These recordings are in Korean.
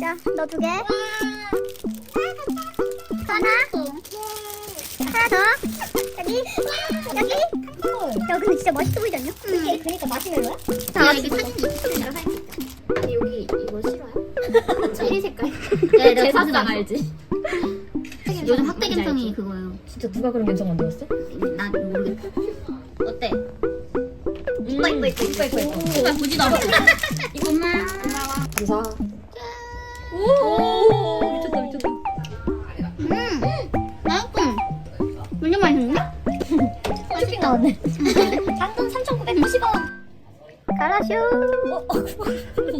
자, 너 두 개. 하나. 하나 더. 여기. 여기. 야, 근데 진짜 맛있어 보이지 않냐? 응. 그러니까 마시멜로야? 자, 이게 사진이. 근데 여기 이거 싫어요? 체리 색깔. 네, 제 내가 사진 사진 알지? 요즘 학대 감성이 그거예요. 진짜 누가 그런 감성 만들었어? 난 모르겠다. 어때? 이거 이거 이거 이거 이거 이거. 제발 보지도 않아. 이거만. 감사. 오. 미쳤다 미쳤다. 음. 맛있어. 완전 맛있는데? 나왔네. 당근 3,960원. 가라슈.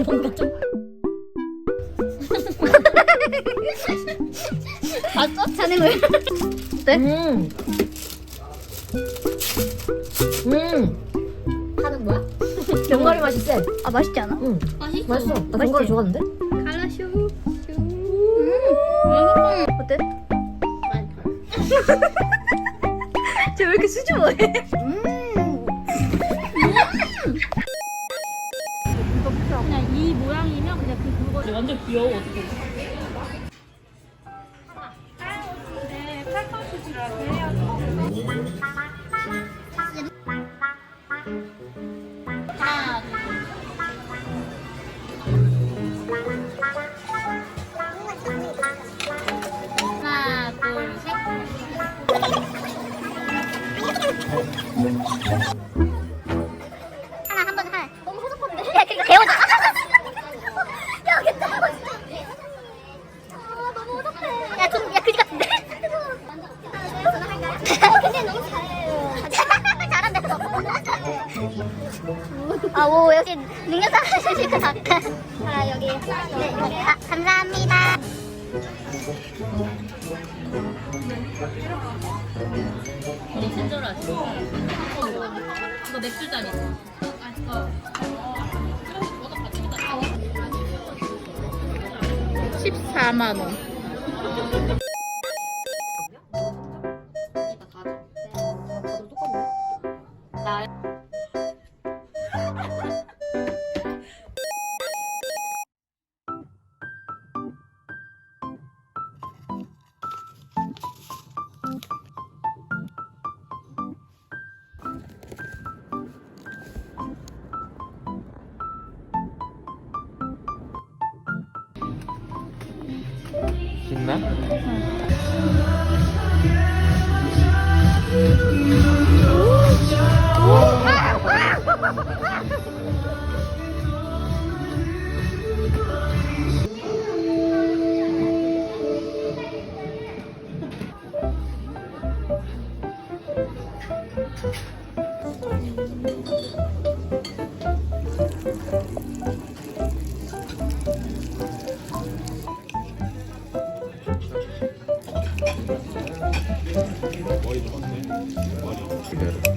뭔가 좀. 맞죠? 자네물. 음. 음. 하는 거야? 견과류 맛이 세. 아, 맛있지 않아? 응. 맛있어. 맛있어. 나 견과류 좋아하는데? 음. 어때? 맛있어. 쟤왜 이렇게 수줍어해? 그냥 이 모양이면 그냥 그 그거. 완전 귀여워 어떻게? 아, 오, 역시 능력자 실컷 다. 아, 여기. 네, 여기. 아, 감사합니다. 너 친절하지. 이거 맥주 잔이. 십사만 원. 신나? 괜찮아? 응. 아! 아! 때? 머리.